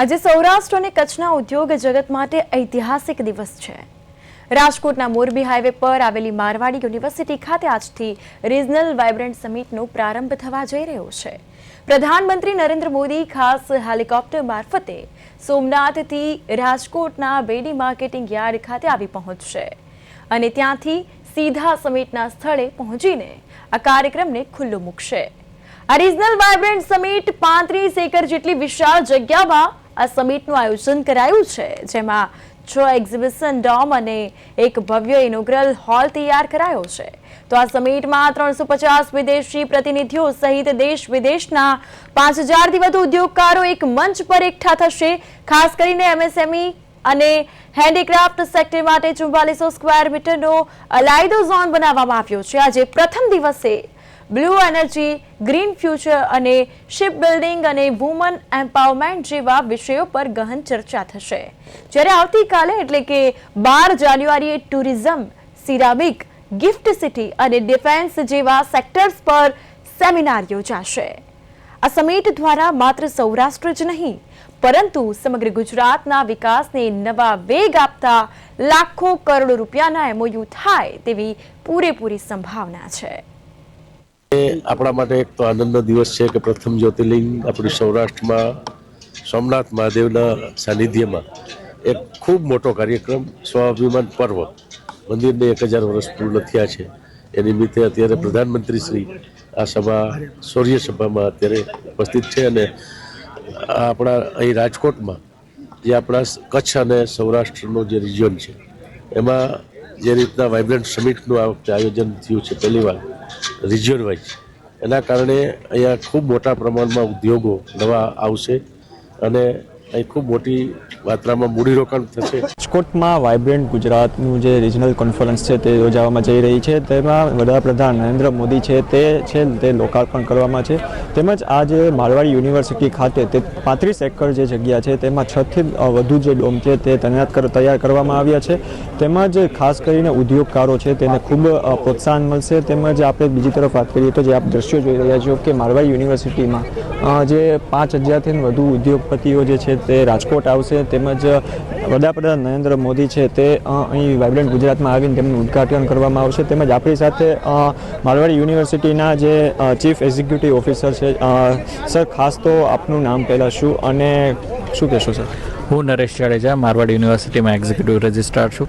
આજે સૌરાષ્ટ્ર અને કચ્છના ઉદ્યોગ જગત માટે ઐતિહાસિક દિવસ છે. રાજકોટના મોરબી હાઈવે પર આવેલી મારવાડી યુનિવર્સિટી ખાતે આજથી રિજનલ વાઇબ્રન્ટ સમિટનો પ્રારંભ થવા જઈ રહ્યો છે. પ્રધાનમંત્રી નરેન્દ્ર મોદી ખાસ હેલિકોપ્ટર મારફતે સોમનાથથી રાજકોટના બેડી માર્કેટિંગ યાર્ડ ખાતે આવી પહોંચશે. અને ત્યાંથી સીધા સમિટના સ્થળે પહોંચીને આ કાર્યક્રમને ખુલ્લો મૂકશે. આ રિજનલ વાઇબ્રન્ટ સમિટ પાંત્રીસ એકર જેટલી વિશાળ જગ્યામાં આ સમિટનું આયોજન કરાયું છે, જેમાં છ એક્ઝિબિશન ડોમ અને એક ભવ્ય ઇનોગ્રલ હોલ તૈયાર કરાયો છે. તો આ સમિટમાં ત્રણસો પચાસ વિદેશી પ્રતિનિધિઓ સહિત દેશ વિદેશના પાંચ હજારથી વધુ ઉદ્યોગકારો એક મંચ પર એકઠા થશે. ખાસ કરીને એમએસએમઈ અને હેન્ડીક્રાફ્ટ સેક્ટર માટે ચુમ્બાલીસો સ્ક્વેર મીટરનો અલાયદો ઝોન બનાવવામાં આવ્યો છે. આજે પ્રથમ દિવસે બ્લુ એનર્જી, ગ્રીન ફ્યુચર અને શિપ બિલ્ડિંગ અને વુમન એમ્પાવરમેન્ટ જેવા વિષયો પર ગહન ચર્ચા થશે. જ્યારે આવતીકાલે એટલે કે બાર જાન્યુઆરીએ ટુરિઝમ, સિરામિક, ગિફ્ટ સિટી અને ડિફેન્સ જેવા સેક્ટર્સ પર સેમિનાર યોજાશે. આ સમિટ દ્વારા માત્ર સૌરાષ્ટ્ર જ નહીં, પરંતુ સમગ્ર ગુજરાતના વિકાસને નવા વેગ આપતા લાખો કરોડો રૂપિયાના એમઓયુ થાય તેવી પૂરેપૂરી સંભાવના છે. આપણા માટે એક તો આનંદનો દિવસ છે કે પ્રથમ જ્યોતિર્લિંગ આપણી સૌરાષ્ટ્રમાં સોમનાથ મહાદેવના સાનિધ્યમાં એક ખૂબ મોટો કાર્યક્રમ, સ્વાભિમાન પર્વ. મંદિરને એક હજાર વર્ષ પૂર્ણ થયા છે. એ નિમિત્તે અત્યારે પ્રધાનમંત્રી શ્રી આ સભા સૌર્ય સભામાં અત્યારે ઉપસ્થિત છે અને આપણા અહીં રાજકોટમાં જે આપણા કચ્છ અને સૌરાષ્ટ્રનું જે રિજિયન છે, એમાં જે રીતના વાઇબ્રન્ટ સમિટનું આ વખતે આયોજન થયું છે, પહેલી વાર. રિજિયન વાઇઝ એના કારણે અહીંયા ખૂબ મોટા પ્રમાણમાં ઉદ્યોગો નવા આવશે અને અહીં ખૂબ મોટી માત્રામાં મૂડીરોકાણ થશે. રાજકોટમાં વાઇબ્રન્ટ ગુજરાતનું જે રિજનલ કોન્ફરન્સ છે તે યોજાવામાં જઈ રહી છે. તેમાં વડાપ્રધાન નરેન્દ્ર મોદી છે તે છે તે લોકાર્પણ કરવામાં છે. તેમજ આ જે મારવાડી યુનિવર્સિટી ખાતે તે પાંત્રીસ એકર જે જગ્યા છે તેમાં છથી વધુ જે ડોમ છે તે તૈનાત તૈયાર કરવામાં આવ્યા છે. તેમજ ખાસ કરીને ઉદ્યોગકારો છે તેને ખૂબ પ્રોત્સાહન મળશે. તેમજ આપણે બીજી તરફ વાત કરીએ તો જે આપ દ્રશ્યો જોઈ રહ્યા છો કે મારવાડી યુનિવર્સિટીમાં જે પાંચ હજારથી વધુ ઉદ્યોગપતિઓ જે છે તે રાજકોટ આવશે તેમજ વડાપ્રધાન નરેન્દ્ર મોદી છે તે અહીં વાઇબ્રન્ટ ગુજરાતમાં આવીને તેમનું ઉદ્ઘાટન કરવામાં આવશે. તેમજ આપણી સાથે મારવાડી યુનિવર્સિટીના જે ચીફ એક્ઝિક્યુટિવ ઓફિસર છે સર, ખાસ તો આપનું નામ પહેલાં શું અને શું કહેશો, સર? હું નરેશ જાડેજા, મારવાડ યુનિવર્સિટીમાં એક્ઝિક્યુટિવ રજિસ્ટ્રાર છું.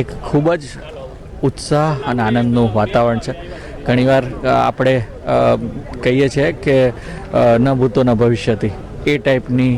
એક ખૂબ જ ઉત્સાહ અને આનંદનું વાતાવરણ છે. ઘણીવાર આપણે કહીએ છીએ કે ન ભૂતો ન ભવિષ્યથી એ ટાઈપની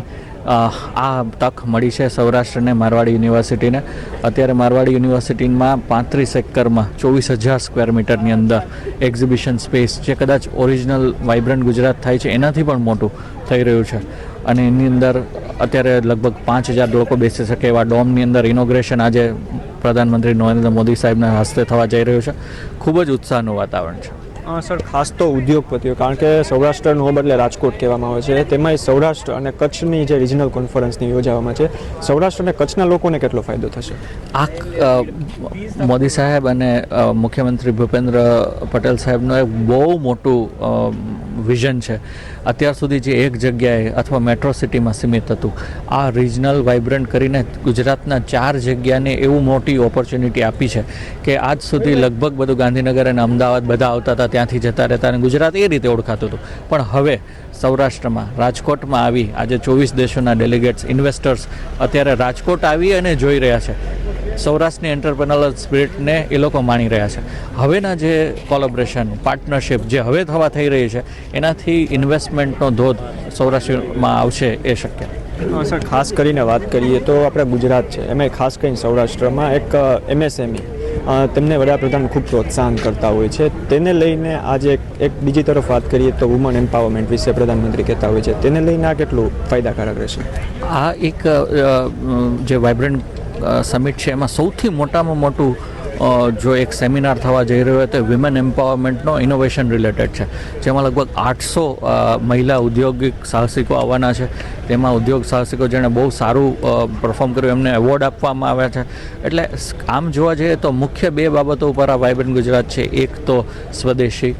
આ તક મળી છે સૌરાષ્ટ્રને, મારવાડી યુનિવર્સિટીને. અત્યારે મારવાડી યુનિવર્સિટીમાં પાંત્રીસ એકરમાં ચોવીસ હજાર સ્ક્વેર મીટરની અંદર એક્ઝિબિશન સ્પેસ જે કદાચ ઓરિજિનલ વાઇબ્રન્ટ ગુજરાત થાય છે, એનાથી પણ મોટું થઈ રહ્યું છે. અને એની અંદર અત્યારે લગભગ પાંચ હજાર લોકો બેસી શકે એવા ડોમની અંદર ઇનોગ્રેશન આજે પ્રધાનમંત્રી નરેન્દ્ર મોદી સાહેબના હસ્તે થવા જઈ રહ્યું છે. ખૂબ જ ઉત્સાહનું વાતાવરણ છે. સર, ખાસ તો ઉદ્યોગપતિઓ, કારણ કે સૌરાષ્ટ્રનો બદલે રાજકોટ કહેવામાં આવે છે. તેમાંય સૌરાષ્ટ્ર અને કચ્છની જે રિજનલ કોન્ફરન્સની યોજાવામાં છે, સૌરાષ્ટ્ર અને કચ્છના લોકોને કેટલો ફાયદો થશે? આ મોદી સાહેબ અને મુખ્યમંત્રી ભૂપેન્દ્ર પટેલ સાહેબનું એક બહુ મોટું વિઝન છે. અત્યાર સુધી જે એક જગ્યાએ અથવા મેટ્રો સિટીમાં સીમિત હતું, આ રિજનલ વાઇબ્રન્ટ કરીને ગુજરાતના ચાર જગ્યાને એવું મોટી ઓપોર્ચ્યુનિટી આપી છે કે આજ સુધી લગભગ બધું ગાંધીનગર અને અમદાવાદ બધા આવતા હતા. ત્યાંથી જતા રહેતા અને ગુજરાત એ રીતે ઓળખાતું હતું. પણ હવે સૌરાષ્ટ્રમાં, રાજકોટમાં આવી આજે ચોવીસ દેશોના ડેલિગેટ્સ ઇન્વેસ્ટર્સ અત્યારે રાજકોટ આવી અને જોઈ રહ્યા છે. સૌરાષ્ટ્રની એન્ટરપ્રેનરલ સ્પિરિટને એ લોકો માણી રહ્યા છે. હવેના જે કોલોબરેશન પાર્ટનરશિપ જે હવે થવા થઈ રહી છે, એનાથી ઇન્વેસ્ટમેન્ટનો ધોધ સૌરાષ્ટ્રમાં આવશે એ શક્ય. સર, ખાસ કરીને વાત કરીએ તો આપણે ગુજરાત છે. એમાં ખાસ કરીને સૌરાષ્ટ્રમાં એક એમએસએમઈ તેમને વડાપ્રધાન ખૂબ પ્રોત્સાહન કરતા હોય છે. તેને લઈને આજે એક બીજી તરફ વાત કરીએ તો વુમન એમ્પાવરમેન્ટ વિશે પ્રધાનમંત્રી કહેતા હોય છે. તેને લઈને આ કેટલું ફાયદાકારક રહેશે? આ એક જે વાઇબ્રન્ટ સમિટ છે, એમાં સૌથી મોટામાં મોટું જો એક સેમિનાર થવા જઈ રહ્યો હતો વિમેન એમ્પાવરમેન્ટનો ઇનોવેશન રિલેટેડ છે. જેમાં લગભગ આઠસો મહિલા ઉદ્યોગિક સાહસિકો આવવાના છે. તેમાં ઉદ્યોગ સાહસિકો જેણે બહુ સારું પરફોર્મ કર્યું, એમને એવોર્ડ આપવામાં આવ્યા છે. એટલે આમ જોવા જઈએ તો મુખ્ય બે બાબતો ઉપર આ વાઇબ્રન્ટ ગુજરાત છે. એક તો સ્વદેશી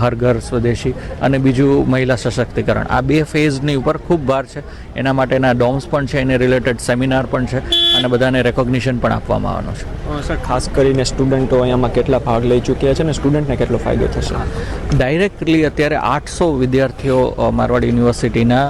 હર ઘર સ્વદેશી અને બીજું મહિલા સશક્તિકરણ. આ બે ફેઝની ઉપર ખૂબ ભાર છે. એના માટેના ડોમ્સ પણ છે એને રિલેટેડ સેમિનાર પણ છે અને બધાને રેકોગ્નિશન પણ આપવામાં આવવાનું છે. સર ખાસ કરીને સ્ટુડન્ટો અહીંયામાં કેટલા ભાગ લઈ ચૂક્યા છે અને સ્ટુડન્ટને કેટલો ફાયદો થશે? ડાયરેક્ટલી અત્યારે આઠસો વિદ્યાર્થીઓ મારવાડ યુનિવર્સિટીના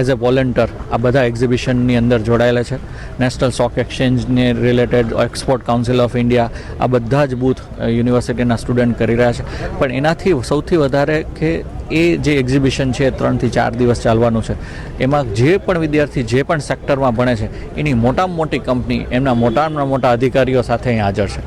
એઝ અ વોલેન્ટર આ બધા એક્ઝિબિશનની અંદર જોડાયેલા છે. National stock એક્સચેન્જને related export council of India આ બધા જ બૂથ યુનિવર્સિટીના સ્ટુડન્ટ કરી રહ્યા છે. પણ એનાથી સૌથી વધારે કે એ જે એક્ઝિબિશન છે, ત્રણથી ચાર દિવસ ચાલવાનું છે, એમાં જે પણ વિદ્યાર્થી જે પણ સેક્ટરમાં ભણે છે, એની મોટામાં મોટી કંપની એમના મોટામાં મોટા અધિકારીઓ સાથે અહીં હાજર છે.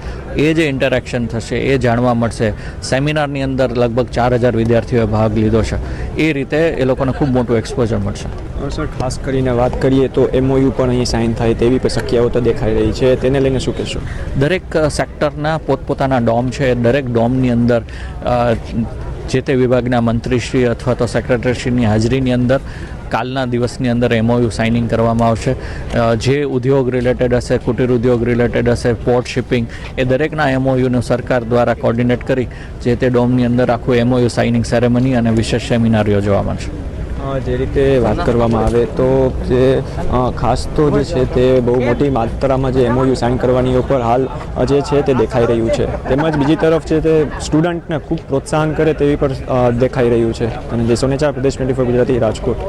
એ જે ઇન્ટરેક્શન થશે, એ જાણવા મળશે. સેમિનારની અંદર લગભગ ચાર હજાર વિદ્યાર્થીઓએ ભાગ લીધો છે. એ રીતે એ લોકોને ખૂબ મોટું એક્સપોઝર મળશે. સર ખાસ કરીને વાત કરીએ તો એમઓયુ પણ અહીં સાઇન થાય તેવી પણ શક્યાઓ તો દેખાઈ રહી છે. તેને લઈને શું કહેશો? દરેક સેક્ટરના પોતપોતાના ડોમ છે. દરેક ડોમની અંદર જે તે વિભાગના મંત્રીશ્રી અથવા તો સેક્રેટરીશ્રીની હાજરીની અંદર કાલના દિવસની અંદર એમઓયુ સાઇનિંગ કરવામાં આવશે. જે ઉદ્યોગ રિલેટેડ હશે કુટીર ઉદ્યોગ રિલેટેડ હશે પોર્ટ શિપિંગ એ દરેકના એમઓયુનું સરકાર દ્વારા કોર્ડિનેટ કરી જે તે ડોમની અંદર આખું એમઓયુ સાઇનિંગ સેરેમની અને વિશેષ સેમિનાર યોજવામાં અ, જે રીતે વાત કરવામાં આવે તો જે ખાસ તો જે છે તે બહુ મોટી માત્રામાં જે એમઓયુ સાઇન કરવાની ઉપર હાલ જે છે તે દેખાઈ રહ્યું છે. તેમજ બીજી તરફ છે તે સ્ટુડન્ટને ખૂબ પ્રોત્સાહન કરે તેવી પણ દેખાઈ રહ્યું છે. અને જે સોનેચાર પ્રદેશ ટ્વેન્ટી ફોર ગુજરાતી રાજકોટ.